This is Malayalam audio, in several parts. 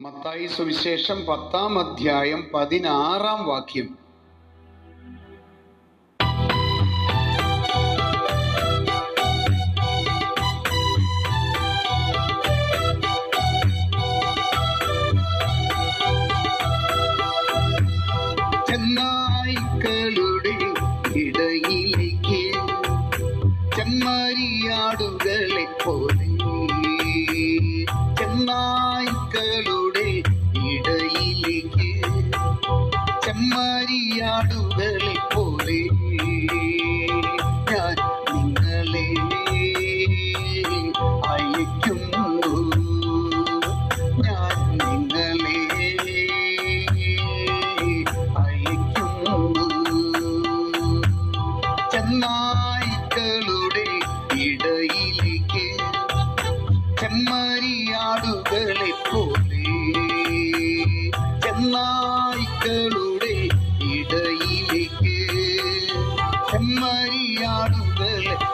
മത്തായി സുവിശേഷം പത്താം അധ്യായം പതിനാറാം വാക്യം. ചെന്നായ്ക്കളുടെ ഇടയിലേക്ക് ചെമ്മരിയാടുകളെ പോലെ ചെമ്മരിയാടുകളെ പോലെ ഞാൻ നിങ്ങളെ അയക്കുന്നു ഞാൻ നിങ്ങളെ അയക്കുന്നു ചെന്നായ്ക്കളുടെ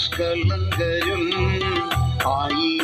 നിഷ്കളങ്കരും ആയി